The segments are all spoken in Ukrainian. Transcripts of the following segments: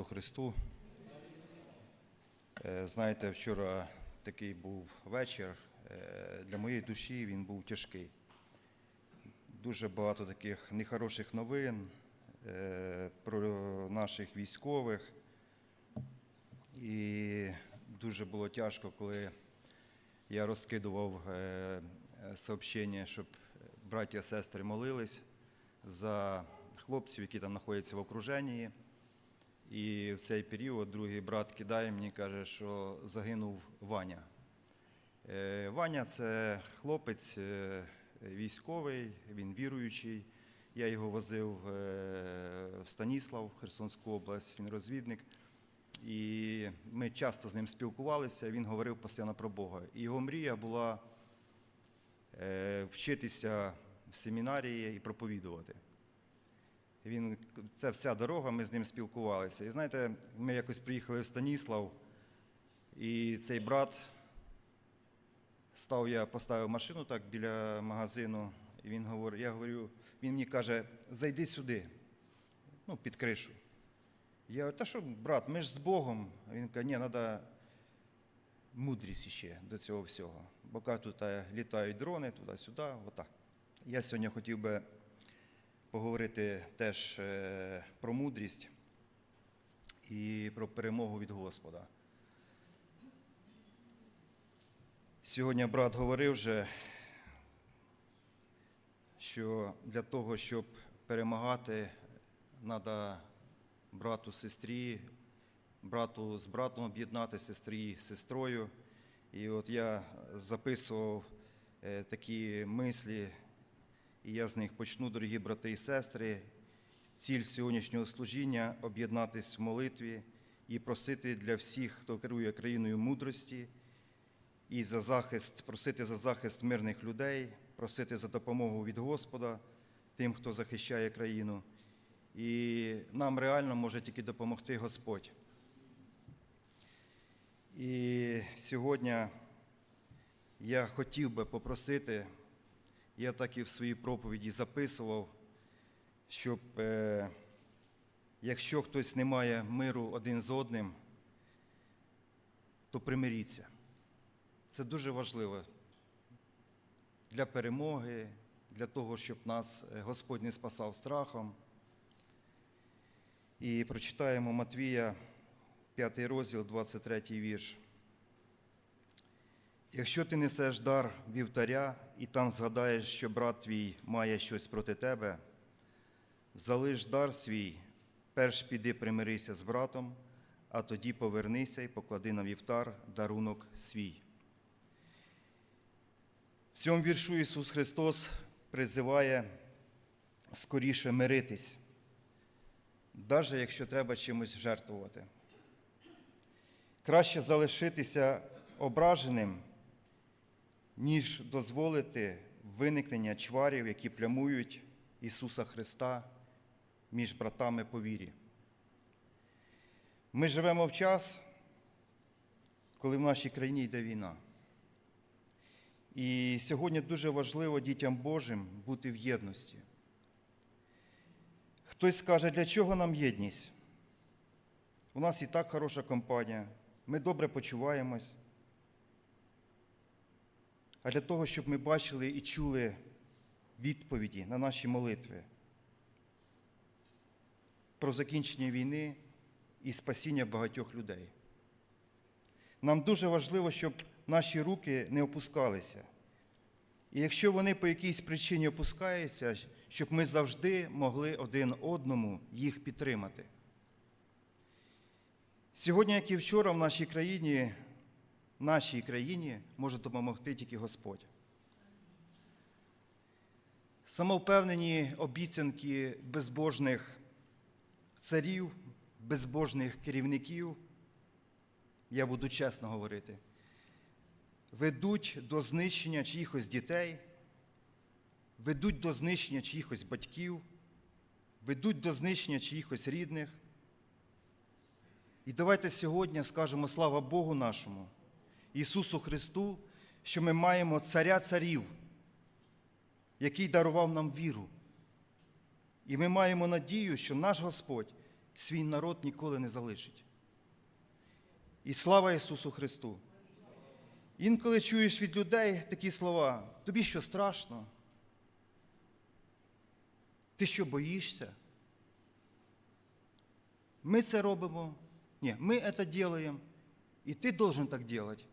Христу. Е, Знаєте, вчора такий був вечір. Е, Для моєї душі він був тяжкий. Дуже багато таких нехороших новин е, про наших військових. І дуже було тяжко, коли я розкидував сообщення, щоб браття і сестри молились за хлопців, які там знаходяться в окруженні. І в цей період другий брат кидає мені, каже, що загинув Ваня. Е, Ваня це хлопець е, військовий, він віруючий. Я його возив е, в Станіслав, Херсонську область, він розвідник. І ми часто з ним спілкувалися, він говорив постійно про Бога. І його мрія була вчитися в семінарії і проповідувати. Він, це вся дорога, ми з ним спілкувалися. І знаєте, ми якось приїхали в Станіслав, і цей брат став, я поставив машину так біля магазину, і він говорить, я говорю, він мені каже, зайди сюди, ну, під кришу. Я говорю, та що, брат, ми ж з Богом. Він каже, ні, треба мудрість ще до цього всього. Бо каже, тут е, літають дрони туди-сюди, отак. Я сьогодні хотів би поговорити теж е, про мудрість і про перемогу від Господа. Сьогодні брат говорив вже, що для того, щоб перемагати, треба брату сестрі, брату з братом об'єднати, сестрі з сестрою. І от я записував е, такі мислі, і я з них почну, дорогі брати і сестри. Ціль сьогоднішнього служіння об'єднатись в молитві і просити для всіх, хто керує країною мудрості, і за захист, просити за захист мирних людей, просити за допомогу від Господа тим, хто захищає країну. І нам реально може тільки допомогти Господь. І сьогодні я хотів би попросити, я так і в своїй проповіді записував, щоб е, якщо хтось не має миру один з одним, то примиріться. Це дуже важливо для перемоги, для того, щоб нас е, Господь не спасав страхом. І прочитаємо Матвія, 5 розділ, 23 вірш. Якщо ти несеш дар вівтаря і там згадаєш, що брат твій має щось проти тебе, залиш дар свій, перш піди примирися з братом, а тоді повернися і поклади на вівтар дарунок свій. В цьому віршу Ісус Христос призиває скоріше миритись, навіть якщо треба чимось жертвувати. Краще залишитися ображеним, ніж дозволити виникнення чварів, які плямують Ісуса Христа між братами по вірі. Ми живемо в час, коли в нашій країні йде війна. І сьогодні дуже важливо дітям Божим бути в єдності. Хтось скаже, для чого нам єдність? У нас і так хороша компанія, ми добре почуваємось. А для того, щоб ми бачили і чули відповіді на наші молитви про закінчення війни і спасіння багатьох людей. Нам дуже важливо, щоб наші руки не опускалися. І якщо вони по якійсь причині опускаються, щоб ми завжди могли один одному їх підтримати. Сьогодні, як і вчора, в нашій країні, нашій країні може допомогти тільки Господь. Самовпевнені обіцянки безбожних царів, безбожних керівників, я буду чесно говорити, ведуть до знищення чиїхось дітей, ведуть до знищення чиїхось батьків, ведуть до знищення чиїхось рідних. І давайте сьогодні скажемо слава Богу нашому, Ісусу Христу, що ми маємо царя царів, який дарував нам віру. І ми маємо надію, що наш Господь свій народ ніколи не залишить. І слава Ісусу Христу! Інколи чуєш від людей такі слова, тобі що страшно? Ти що боїшся? Ми це робимо. Ні, ми це робимо, і ти должен так робити.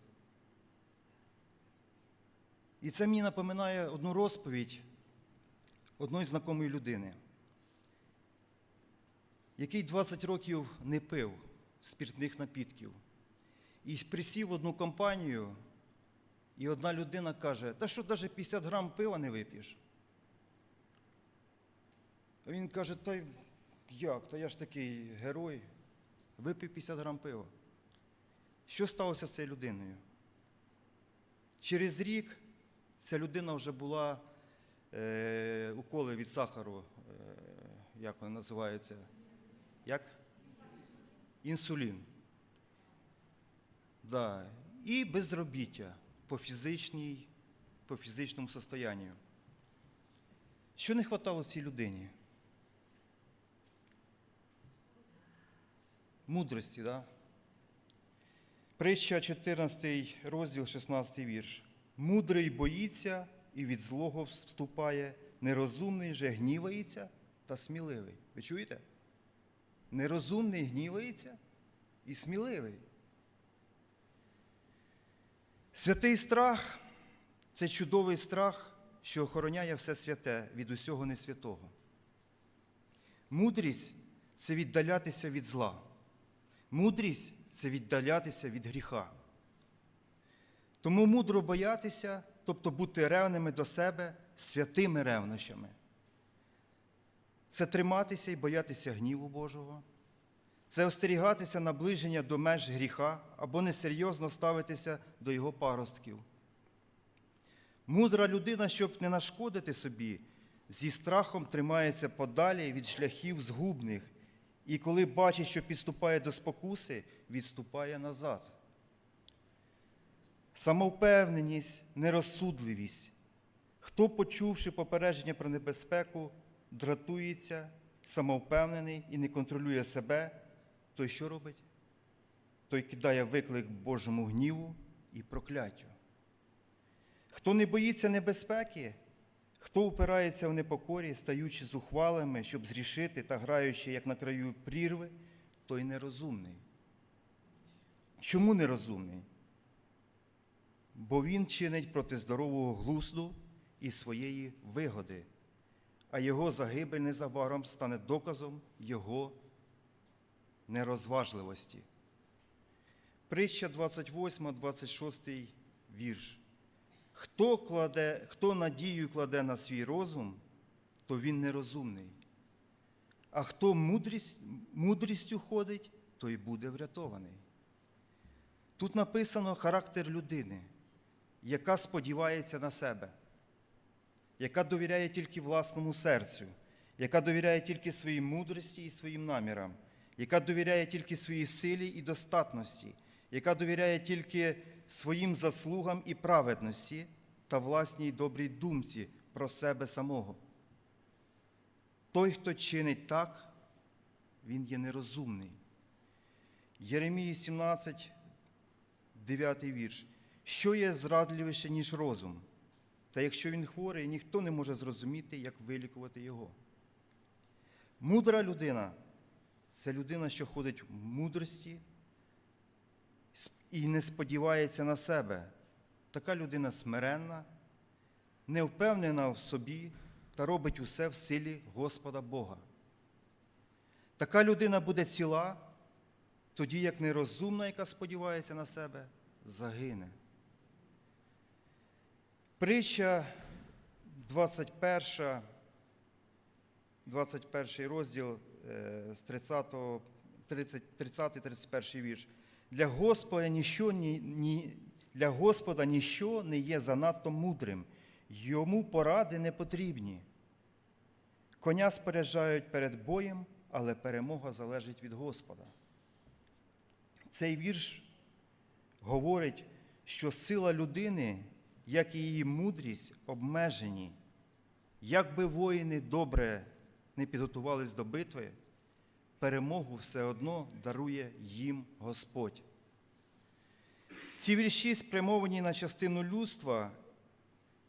І це мені напоминає одну розповідь одної знакомої людини, який 20 років не пив спиртних напідків. І присів в одну компанію, і одна людина каже, та що навіть 50 грам пива не вип'єш? А він каже, та як? Та я ж такий герой, випив 50 грам пива. Що сталося з цією людиною? Через рік ця людина вже була е, уколи від сахару, е, як вони називаються? Як? Інсулін. Да. І безробіття по, фізичній, по фізичному состоянню. Що не вистачало цій людині? Мудрості, да? Притча 14 розділ, 16 вірш. Мудрий боїться і від злого вступає, нерозумний же гнівається та сміливий. Ви чуєте? Нерозумний гнівається і сміливий. Святий страх це чудовий страх, що охороняє все святе від усього несвятого. Мудрість це віддалятися від зла. Мудрість це віддалятися від гріха. Тому мудро боятися, тобто бути ревними до себе святими ревнощами. Це триматися і боятися гніву Божого, це остерігатися наближення до меж гріха або несерйозно ставитися до його паростків. Мудра людина, щоб не нашкодити собі, зі страхом тримається подалі від шляхів згубних, і коли бачить, що підступає до спокуси, відступає назад. Самовпевненість, нерозсудливість. Хто, почувши попередження про небезпеку, дратується, самовпевнений і не контролює себе, той що робить? Той кидає виклик Божому гніву і прокляттю. Хто не боїться небезпеки, хто упирається в непокорі, стаючи зухвалими, щоб зрішити та граючи, як на краю прірви, той нерозумний. Чому нерозумний? Бо він чинить проти здорового глузду і своєї вигоди, а його загибель незабаром стане доказом його нерозважливості. Притча 28, 26 вірш. Хто, кладе, хто надію кладе на свій розум, то він нерозумний. А хто мудрість, мудрістю ходить, той буде врятований. Тут написано характер людини, яка сподівається на себе, яка довіряє тільки власному серцю, яка довіряє тільки своїй мудрості і своїм намірам, яка довіряє тільки своїй силі і достатності, яка довіряє тільки своїм заслугам і праведності та власній добрій думці про себе самого. Той, хто чинить так, він є нерозумний. Єремії 17, 9 вірш. Що є зрадливіше, ніж розум? Та якщо він хворий, ніхто не може зрозуміти, як вилікувати його. Мудра людина це людина, що ходить в мудрості і не сподівається на себе. Така людина смиренна, не впевнена в собі та робить усе в силі Господа Бога. Така людина буде ціла, тоді як нерозумна, яка сподівається на себе, загине. Притча 21, 21 розділ е, з 30, 30-31 вірш. Для Господа ніщо, ні, ні, для Господа ніщо не є занадто мудрим, йому поради не потрібні. Коня споряджають перед боєм, але перемога залежить від Господа. Цей вірш говорить, що сила людини, як і її мудрість, обмежені. Як би воїни добре не підготувались до битви, перемогу все одно дарує їм Господь. Ці вірші спрямовані на частину людства,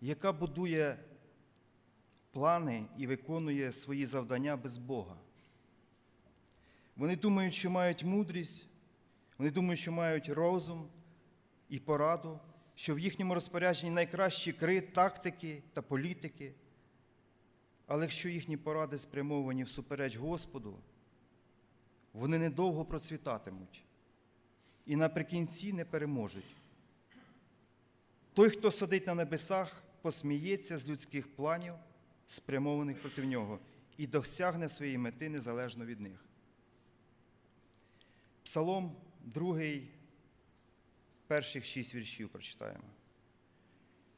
яка будує плани і виконує свої завдання без Бога. Вони думають, що мають мудрість, вони думають, що мають розум і пораду, що в їхньому розпорядженні найкращі кри, тактики та політики. Але якщо їхні поради спрямовані всупереч Господу, вони недовго процвітатимуть і наприкінці не переможуть. Той, хто сидить на небесах, посміється з людських планів, спрямованих проти нього, і досягне своєї мети незалежно від них. Псалом 2, перших шість віршів прочитаємо.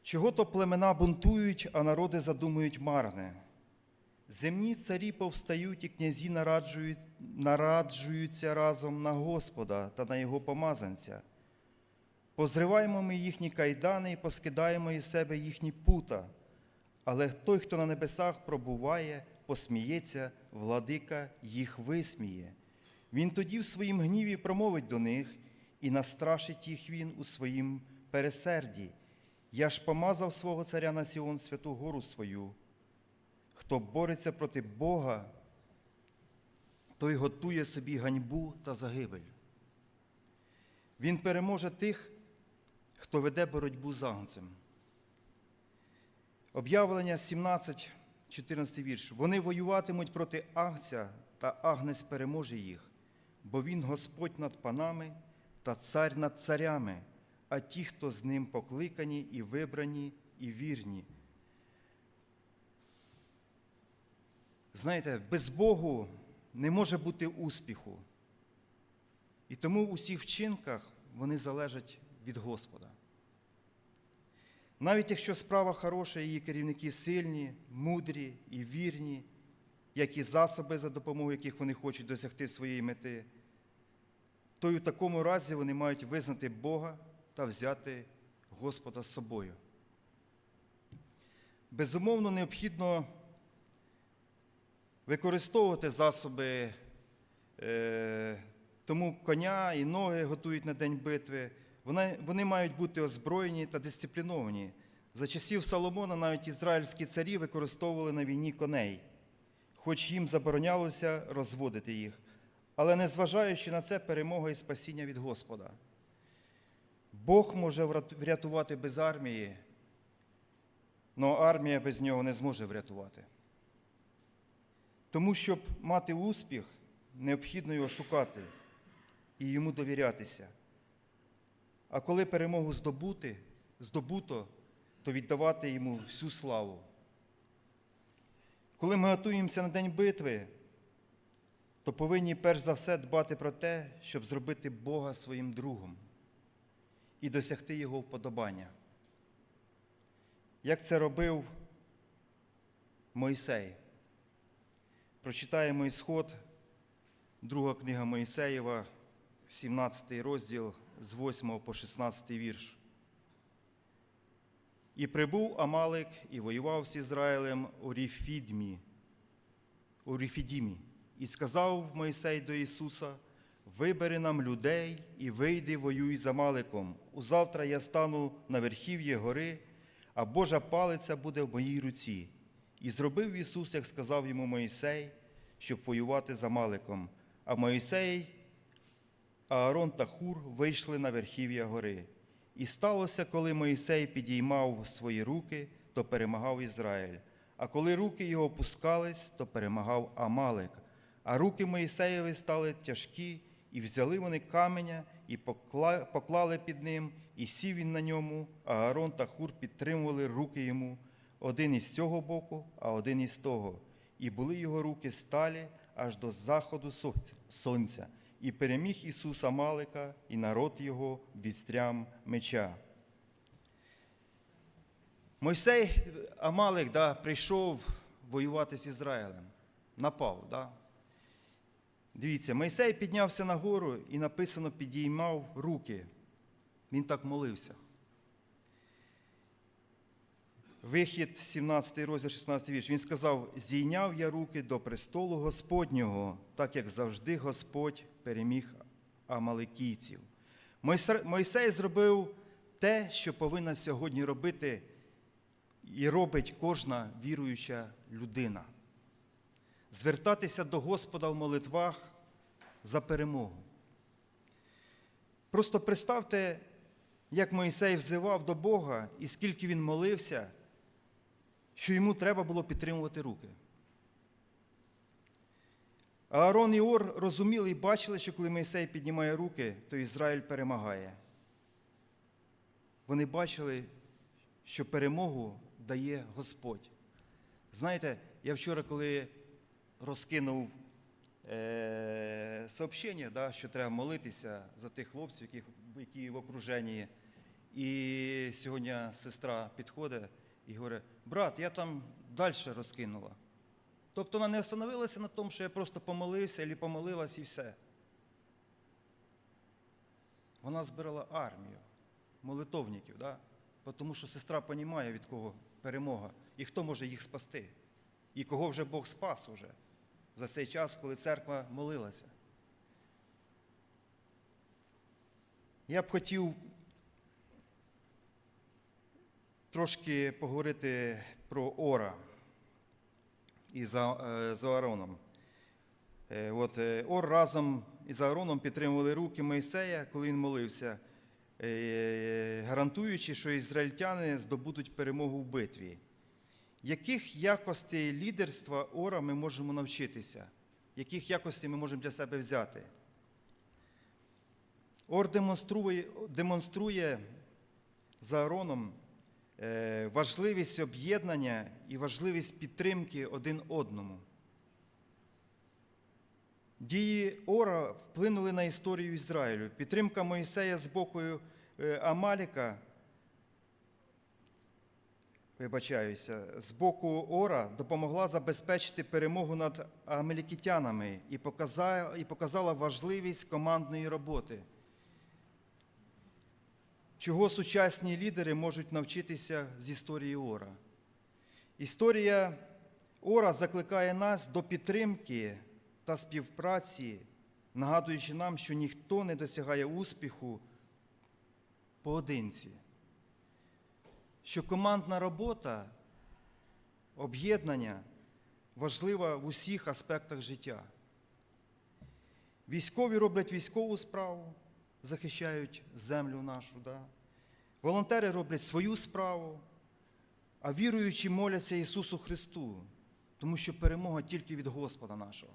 Чого то племена бунтують, а народи задумують марне. Земні царі повстають і князі нараджують, нараджуються разом на Господа та на його помазанця. Позриваємо ми їхні кайдани і поскидаємо із себе їхні пута. Але той, хто на небесах пробуває, посміється, владика їх висміє. Він тоді в своїм гніві промовить до них, і настрашить їх він у своїм пересерді. Я ж помазав свого царя на Сіон святу гору свою. Хто бореться проти Бога, той готує собі ганьбу та загибель. Він переможе тих, хто веде боротьбу з агнцем. Об'явлення 17, 14 вірш. Вони воюватимуть проти агця, та агнець переможе їх, бо він Господь над панами та цар над царями, а ті, хто з ним покликані і вибрані, і вірні. Знаєте, без Богу не може бути успіху. І тому в усіх вчинках вони залежать від Господа. Навіть якщо справа хороша, її керівники сильні, мудрі і вірні, як і засоби, за допомогою яких вони хочуть досягти своєї мети, то й у такому разі вони мають визнати Бога та взяти Господа з собою. Безумовно, необхідно використовувати засоби, е, тому коня і ноги готують на день битви. Вони, вони мають бути озброєні та дисципліновані. За часів Соломона навіть ізраїльські царі використовували на війні коней, хоч їм заборонялося розводити їх. Але незважаючи на це, перемога і спасіння від Господа. Бог може врятувати без армії, але армія без нього не зможе врятувати. Тому, щоб мати успіх, необхідно його шукати і йому довірятися. А коли перемогу здобути, здобуто, то віддавати йому всю славу. Коли ми готуємося на день битви, то повинні перш за все дбати про те, щоб зробити Бога своїм другом і досягти Його вподобання. Як це робив Мойсей? Прочитаємо ісход, друга книга Моїсеєва, 17 розділ з 8 по 16 вірш. І прибув Амалик і воював з Ізраїлем у Ріфідмі, у Ріфідімі, і сказав Мойсей до Ісуса: Вибери нам людей і вийди, воюй з Амаликом. Узавтра я стану на верхів'ї гори, а Божа палиця буде в моїй руці. І зробив Ісус, як сказав йому Моїсей, щоб воювати з Амаликом. А Моїсей, Аарон та Хур вийшли на верхів'я гори. І сталося, коли Моїсей підіймав свої руки, то перемагав Ізраїль. А коли руки його опускались, то перемагав Амалик. А руки Моїсеєві стали тяжкі, і взяли вони каменя, і поклали під ним, і сів він на ньому, а Аарон та Хур підтримували руки йому, один із цього боку, а один із того. І були його руки сталі аж до заходу сонця-. І переміг Ісуса Малика і народ його відстрям меча. Мойсей Амалик да, прийшов воювати з Ізраїлем. Напав. Да? Дивіться, Мойсей піднявся на гору і написано, підіймав руки. Він так молився. Вихід, 17 розділ, 16 вірш. Він сказав: Зійняв я руки до престолу Господнього, так як завжди Господь переміг амаликійців. Мойсей зробив те, що повинна сьогодні робити і робить кожна віруюча людина. Звертатися до Господа в молитвах за перемогу. Просто представте, як Моїсей взивав до Бога і скільки він молився, що йому треба було підтримувати руки. Аарон і Ор розуміли і бачили, що коли Моїсей піднімає руки, то Ізраїль перемагає. Вони бачили, що перемогу дає Господь. Знаєте, я вчора, коли розкинув е- сообщення, да, що треба молитися за тих хлопців, які, які в окруженні. І сьогодні сестра підходить і говорить, брат, я там далі розкинула. Тобто вона не остановилася на тому, що я просто помолився або помолилась і все. Вона збирала армію молитовників, да? тому що сестра розуміє, від кого перемога, і хто може їх спасти, і кого вже Бог спас уже за цей час, коли церква молилася. Я б хотів трошки поговорити про Ора із А- е, Аароном. Е, От е, Ор разом із Аароном підтримували руки Моїсея, коли він молився, гарантуючи, що ізраїльтяни здобудуть перемогу в битві. Яких якостей лідерства Ора ми можемо навчитися? Яких якостей ми можемо для себе взяти? Ор демонструє, демонструє за Аароном е, важливість об'єднання і важливість підтримки один одному. Дії Ора вплинули на історію Ізраїлю. Підтримка Моїсея з боку е, Амаліка, вибачаюся, з боку Ора допомогла забезпечити перемогу над амелікітянами і показала, і показала важливість командної роботи. Чого сучасні лідери можуть навчитися з історії Ора. Історія Ора закликає нас до підтримки та співпраці, нагадуючи нам, що ніхто не досягає успіху поодинці, що командна робота, об'єднання важлива в усіх аспектах життя. Військові роблять військову справу, захищають землю нашу. Да? Волонтери роблять свою справу, а віруючі моляться Ісусу Христу, тому що перемога тільки від Господа нашого.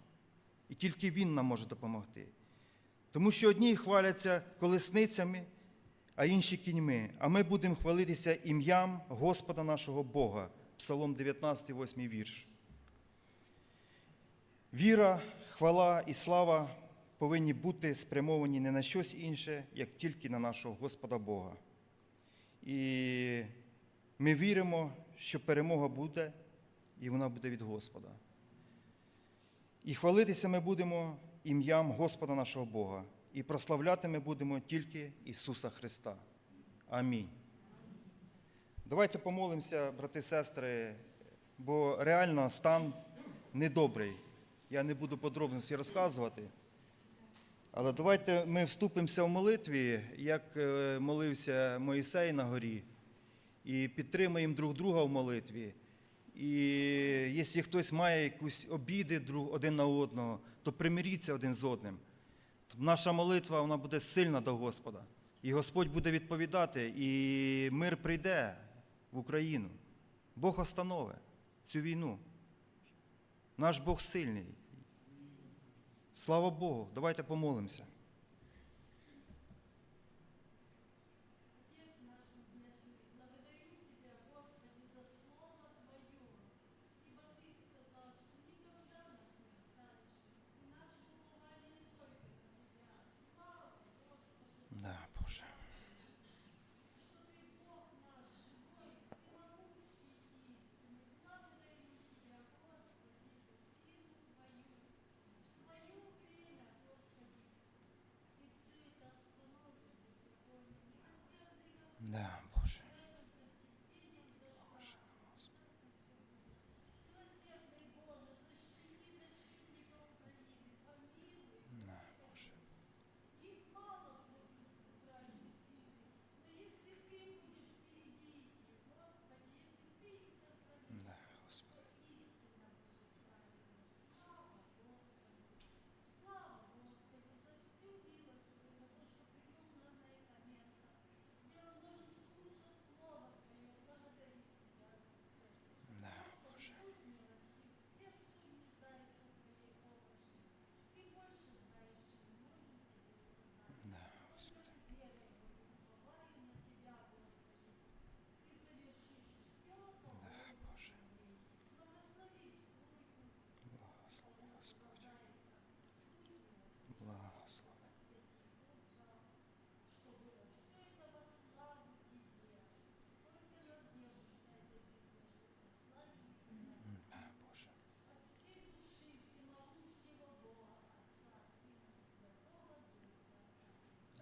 І тільки Він нам може допомогти. Тому що одні хваляться колесницями, а інші кіньми, а ми будемо хвалитися ім'ям Господа нашого Бога. Псалом 19, 8 вірш. Віра, хвала і слава повинні бути спрямовані не на щось інше, як тільки на нашого Господа Бога. І ми віримо, що перемога буде, і вона буде від Господа. І хвалитися ми будемо ім'ям Господа нашого Бога, і прославляти ми будемо тільки Ісуса Христа. Амінь. Давайте помолимося, брати і сестри, бо реально стан недобрий. Я не буду подробності розказувати. Але давайте ми вступимося в молитві, як е, молився Моїсей на горі, і підтримаємо друг друга в молитві. І якщо хтось має якусь обіди один на одного, то примиріться один з одним. Наша молитва вона буде сильна до Господа. І Господь буде відповідати, і мир прийде в Україну. Бог остановить цю війну. Наш Бог сильний. Слава Богу, давайте помолимося.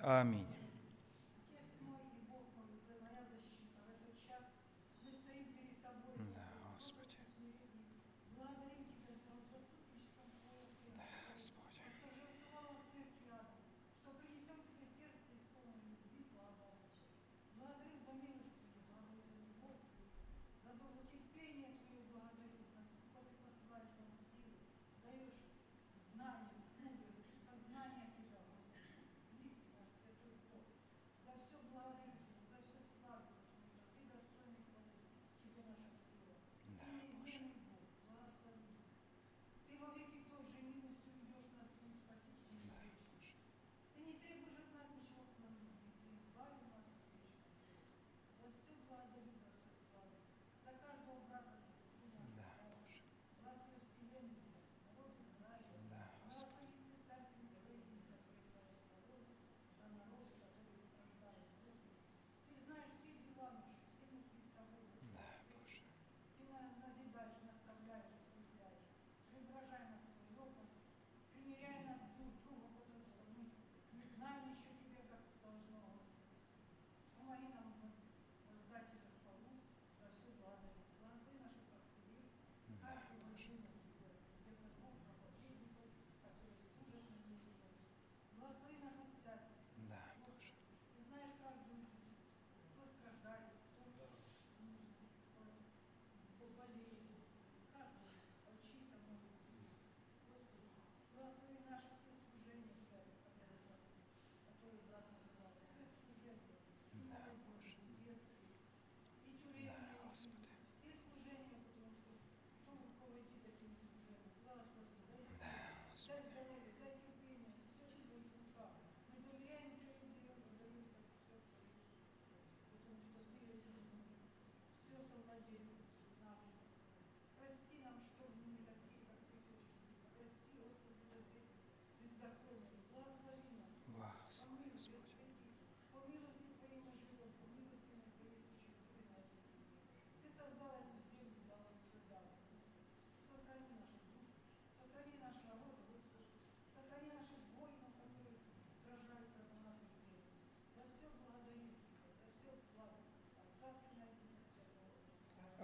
Амінь.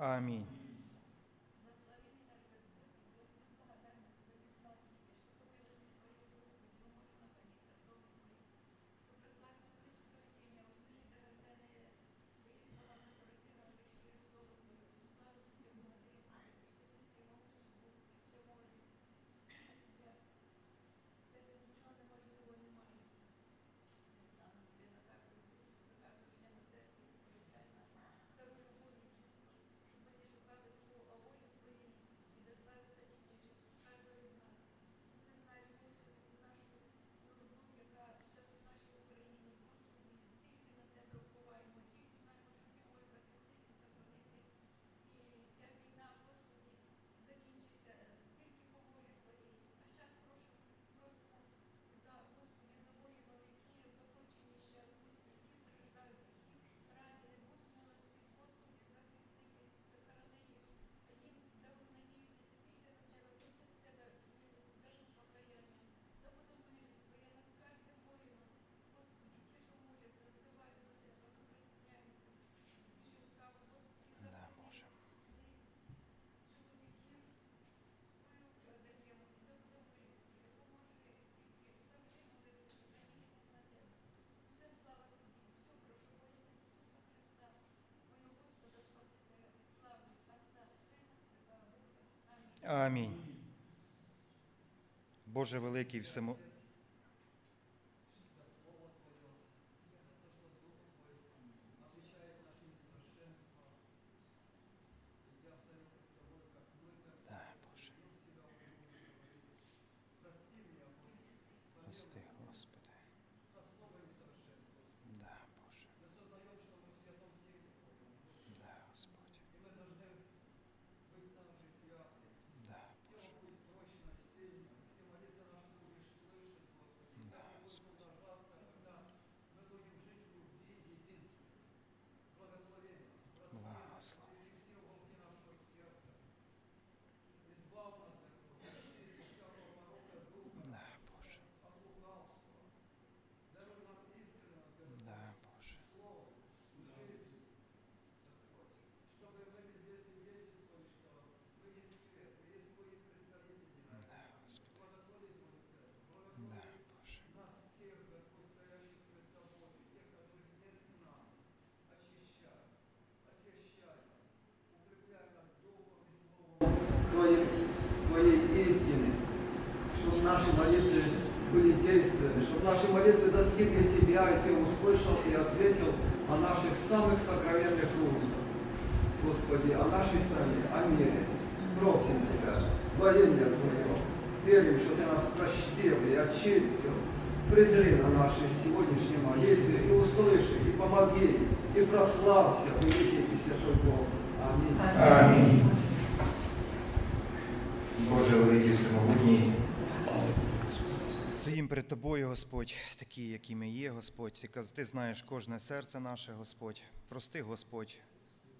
Аминь. Амінь. Боже великий всемо. Чтобы наши молитвы достигли Тебя, и Ты услышал и ответил о наших самых сокровенных нуждах. Господи, о нашей стране, о мире. Просим Тебя, во имя Твое. Верим, что Ты нас простил и очистил. Презри на наши сегодняшние молитвы и услыши, и помоги, и прославься, великий и святой Бог. Аминь. Амінь. Боже великий всемогутній. Стоїм перед тобою, Господь, такі, які ми є, Господь. Ти, знаєш кожне серце наше, Господь. Прости, Господь.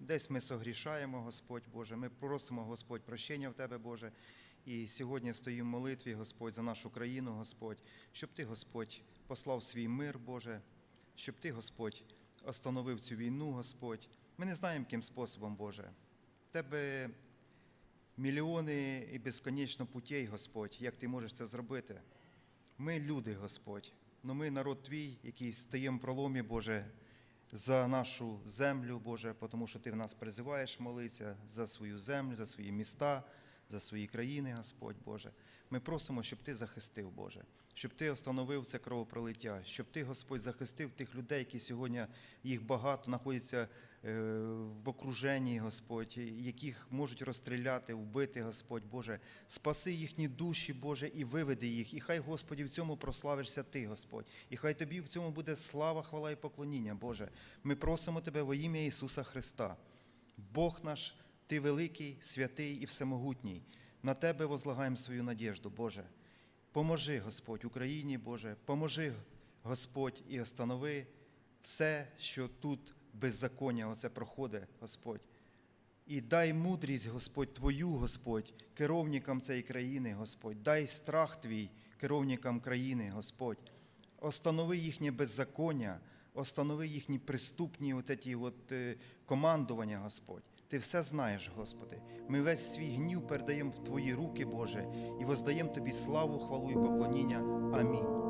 Десь ми согрішаємо, Господь Боже. Ми просимо, Господь, прощення в Тебе, Боже. І сьогодні стоїмо в молитві, Господь, за нашу країну, Господь, щоб Ти, Господь, послав свій мир, Боже, щоб Ти, Господь, остановив цю війну, Господь. Ми не знаємо, яким способом, Боже. Тебе мільйони і безконечно путей, Господь, як ти можеш це зробити. Ми люди, Господь, але ми народ Твій, який стаємо в проломі, Боже, за нашу землю, Боже, тому що Ти в нас призиваєш молитися за свою землю, за свої міста, за свої країни, Господь Боже. Ми просимо, щоб Ти захистив, Боже, щоб Ти остановив це кровопролиття, щоб Ти, Господь, захистив тих людей, які сьогодні їх багато знаходяться е, в окруженні, Господь, яких можуть розстріляти, вбити, Господь Боже. Спаси їхні душі, Боже, і виведи їх. І хай, Господі, в цьому прославишся Ти, Господь. І хай Тобі в цьому буде слава, хвала і поклоніння, Боже. Ми просимо Тебе во ім'я Ісуса Христа. Бог наш, Ти великий, святий і всемогутній. На Тебе возлагаємо свою надіжду, Боже. Поможи, Господь, Україні, Боже, поможи, Господь, і останови все, що тут беззаконня оце проходить, Господь. І дай мудрість, Господь, Твою, Господь, керовникам цієї країни, Господь. Дай страх Твій керовникам країни, Господь. Останови їхнє беззаконня, останови їхні преступні от от, е, командування, Господь. Ти все знаєш, Господи. Ми весь свій гнів передаємо в Твої руки, Боже, і воздаємо Тобі славу, хвалу і поклоніння. Амінь.